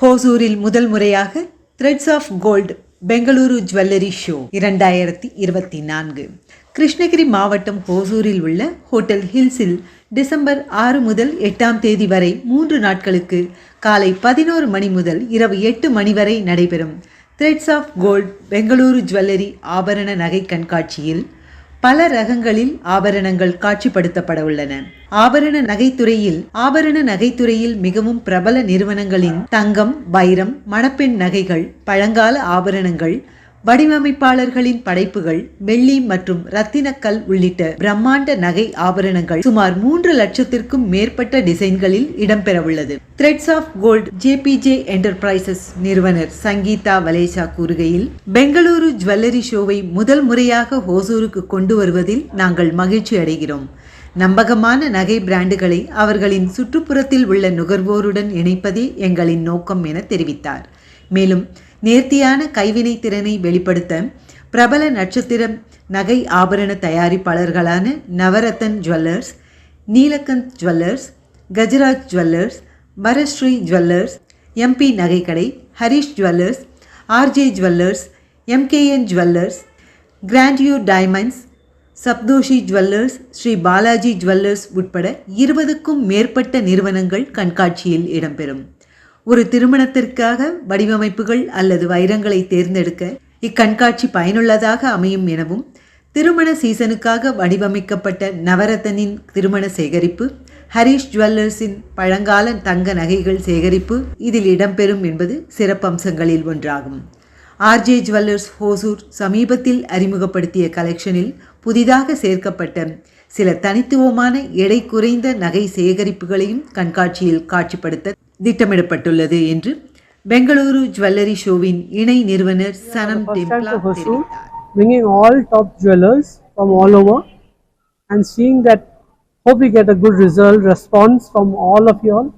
ஹோசூரில் முதல் முறையாக threads of gold Bengaluru jewellery show இரண்டாயிரத்தி இருபத்தி நான்கு. கிருஷ்ணகிரி மாவட்டம் ஹோசூரில் உள்ள ஹோட்டல் ஹில்ஸில் டிசம்பர் ஆறு முதல் எட்டாம் தேதி வரை மூன்று நாட்களுக்கு காலை பதினோரு மணி முதல் இரவு எட்டு மணி வரை நடைபெறும் threads of gold Bengaluru jewellery ஆபரண நகை கண்காட்சியில் பல ரகங்களில் ஆபரணங்கள் காட்சிப்படுத்தப்பட உள்ளன. ஆபரண நகைத்துறையில் ஆபரண நகைத்துறையில் மிகவும் பிரபல நிறுவனங்களின் தங்கம் வைரம் மணப்பெண் நகைகள் பழங்கால ஆபரணங்கள் வடிவமைப்பாளர்களின் படைப்புகள் வெள்ளி மற்றும் ரத்தினக்கல் உள்ளிட்ட பிரம்மாண்ட நகை ஆபரணங்கள் சுமார் மூன்று லட்சத்திற்கும் மேற்பட்ட டிசைன்களில் இடம்பெறவுள்ளது. Threads of gold JBJ enterprises நிறுவனர் சங்கீதா வலேசா கூறுகையில் பெங்களூரு ஜுவல்லரி ஷோவை முதல் முறையாக ஹோசூருக்கு கொண்டு வருவதில் நாங்கள் மகிழ்ச்சி அடைகிறோம். நம்பகமான நகை பிராண்டுகளை அவர்களின் சுற்றுப்புறத்தில் உள்ள நுகர்வோருடன் இணைப்பதே எங்களின் நோக்கம் என தெரிவித்தார். மேலும் நேர்த்தியான கைவினை திறனை வெளிப்படுத்த பிரபல நட்சத்திர நகை ஆபரண தயாரிப்பாளர்களான Navratan jewellers Neelkanth jewellers Gajraj jewellers Parashree jewellers MP நகைக்கடை Harish jewellers RJ jewellers MKN jewellers grandeur diamonds சப்தோஷி jewellers Shri Balaji jewellers உட்பட இருபதுக்கும் மேற்பட்ட நிறுவனங்கள் கண்காட்சியில் இடம்பெறும். ஒரு திருமணத்திற்காக வடிவமைப்புகள் அல்லது வைரங்களை தேர்ந்தெடுக்க இக்கண்காட்சி பயனுள்ளதாக அமையும் எனவும் திருமண சீசனுக்காக வடிவமைக்கப்பட்ட நவரத்தனின் திருமண சேகரிப்பு ஹரிஷ் ஜுவல்லர்ஸின் பழங்கால தங்க நகைகள் சேகரிப்பு இதில் இடம்பெறும் என்பது சிறப்பம்சங்களில் ஒன்றாகும். ஆர்ஜே ஜுவல்லர்ஸ் ஹோசூர் சமீபத்தில் அறிமுகப்படுத்திய கலெக்ஷனில் புதிதாக சேர்க்கப்பட்ட சில தனித்துவமான எடை குறைந்த நகை சேகரிப்புகளையும் கண்காட்சியில் காட்சிப்படுத்த திட்டமிடப்பட்டுள்ளது என்று பெங்களூரு ஜுவல்லரி ஷோவின் இணை நிறுவனர் சனம் Hosur, தெரிவித்தார் bringing all top jewelers from all over and seeing that hope we get a good result response from all of you all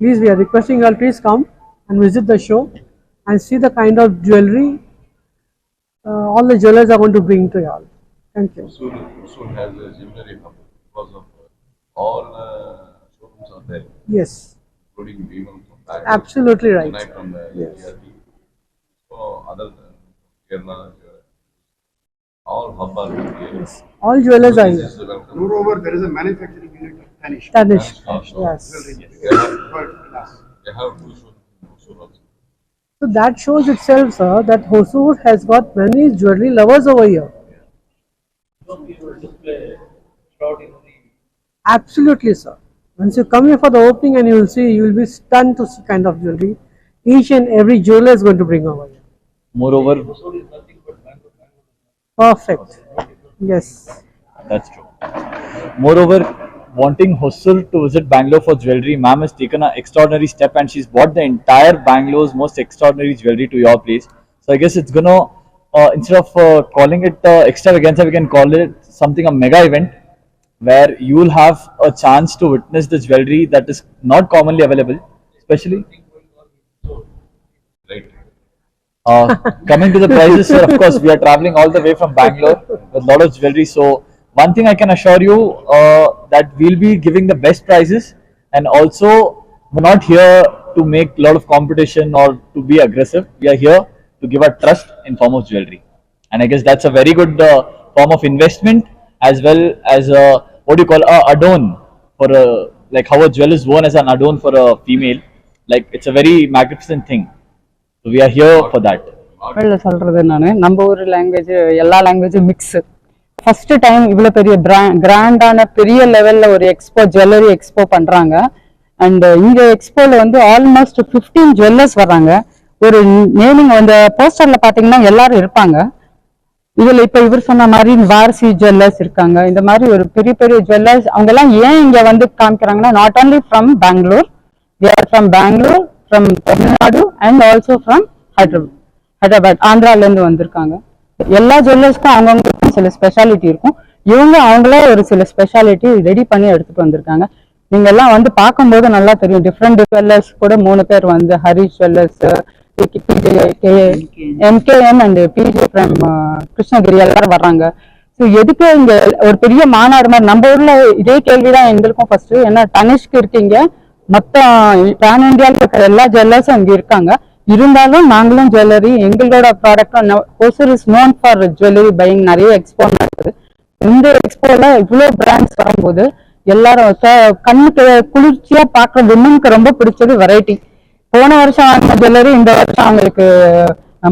please we are requesting you all please come and visit the show and see the kind of jewelry uh, all the jewelers are going to bring to you all thank you Usul, Usul has a jewelry hub because of uh, all uh, showrooms are there, yes including Beeman from Bangalore, absolutely right Chennai from the Yes. ERP. So other than Kerala, uh, all hub are here. yes all jewelers are This here is. Moreover, there is a manufacturing unit of Tanishq. Tanish Tanishq. yes They have, they have two showrooms Usul also. So that shows itself, sir, that Hosur has got many jewelry lovers over here. Absolutely, sir. Once you come here for the opening and you will see, you will be stunned to see kind of jewelry. Each and every jeweler is going to bring over here. Moreover, Perfect. Yes. that's true. Moreover, wanting Hosur to visit Bangalore for jewelry, ma'am has taken an extraordinary step and she's bought the entire Bangalore's most extraordinary jewelry to your place. So I guess it's gonna, uh, instead of uh, calling it uh, extravaganza, we can call it something a mega event where you will have a chance to witness the jewelry that is not commonly available, especially Right. Uh, coming to the prices, sir, of course, we are traveling all the way from Bangalore with a lot of jewelry. So, one thing I can assure you uh, that we'll be giving the best prices, and also we're not here to make a lot of competition or to be aggressive. We are here to give our trust in form of jewelry, and I guess that's a very good uh, form of investment as well as a what do you call a adorn for a like how a jewel is worn as an adorn for a female. Like it's a very magnificent thing. So we are here for that. தமிழ்ல சொல்றது நான் நம்ம ஊர் language எல்லா லாங்குவேஜும் mix first time இவ்வளோ பெரிய கிராண்டான பெரிய லெவலில் ஒரு எக்ஸ்போ ஜுவல்லரி எக்ஸ்போ பண்ணுறாங்க அண்ட் இங்கே எக்ஸ்போவில் வந்து ஆல்மோஸ்ட் 15 ஜுவல்லர்ஸ் வர்றாங்க ஒரு நேமிங் அந்த போஸ்டர்ல பாத்தீங்கன்னா எல்லாரும் இருப்பாங்க. இதுல இப்ப இவர் சொன்ன மாதிரி வாரசி ஜுவல்லர்ஸ் இருக்காங்க. இந்த மாதிரி ஒரு பெரிய பெரிய ஜுவல்லர்ஸ் அவங்க எல்லாம் ஏன் இங்க வந்து காமிக்கிறாங்கன்னா not only from Bangalore there from Bangalore from Tamil Nadu and also from Hyderabad Hyderabad ஆந்திரால இருந்து வந்திருக்காங்க. எல்லா ஜுவல்லர்ஸ்க்கும் அவங்கவுங்களுக்கும் சில ஸ்பெஷாலிட்டி இருக்கும். இவங்க அவங்களே ஒரு சில ஸ்பெஷாலிட்டி ரெடி பண்ணி எடுத்துட்டு வந்திருக்காங்க. நீங்க எல்லாம் வந்து பார்க்கும்போது நல்லா தெரியும். டிஃப்ரெண்ட் ஜுவல்லர்ஸ் கூட மூணு பேர் வந்து Harish jewellers MKM and BJ from Krishnagiri எல்லாரும் வர்றாங்க. ஸோ எதுக்கு இங்க ஒரு பெரிய மாநாடு மாதிரி நம்ம ஊர்ல இதே கேள்விதான் எங்களுக்கும் ஃபர்ஸ்ட் ஏன்னா தனிஷ்க்கு இருக்கீங்க. மொத்தம் பேன் இந்தியாவில் இருக்கிற எல்லா ஜுவல்லர்ஸும் அங்கே இருக்காங்க. இருந்தாலும் நாங்களும் ஜுவல்லரி எங்களோட ப்ராடக்டும் Hosur is known for jewellery buying நிறைய எக்ஸ்போ நடக்குது. இந்த எக்ஸ்போல இவ்வளோ பிராண்ட்ஸ் வரும்போது எல்லாரும் கண்ணுக்கு குளிர்ச்சியா பார்க்குற விமனுக்கு ரொம்ப பிடிச்சது வெரைட்டி போன வருஷம் வாங்கின ஜுவல்லரி இந்த வருஷம் அவங்களுக்கு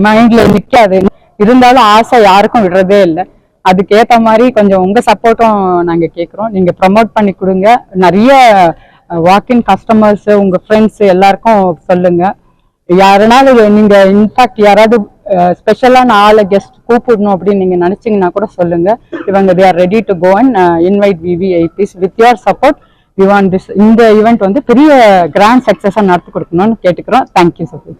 மைண்ட்ல நிக்காது. இருந்தாலும் ஆசை யாருக்கும் விடுறதே இல்லை. அதுக்கேற்ற மாதிரி கொஞ்சம் உங்க சப்போர்ட்டும் நாங்க கேட்குறோம் நீங்க ப்ரமோட் பண்ணி கொடுங்க. நிறைய வாக்கின் கஸ்டமர்ஸ் உங்க ஃப்ரெண்ட்ஸ் எல்லாருக்கும் சொல்லுங்க. யாருனாலும் நீங்க இன்ஃபேக்ட் யாராவது ஸ்பெஷலான ஆளை கெஸ்ட் கூப்பிடணும் அப்படின்னு நீங்க நினைச்சீங்கன்னா கூட சொல்லுங்க. இவங்க they are ready to go and invite VVIPs with your support we want this இந்த ஈவெண்ட் வந்து பெரிய கிராண்ட் சக்ஸஸாக நடத்தி கொடுக்கணும்னு கேட்டுக்கிறோம். தேங்க்யூ சஃபி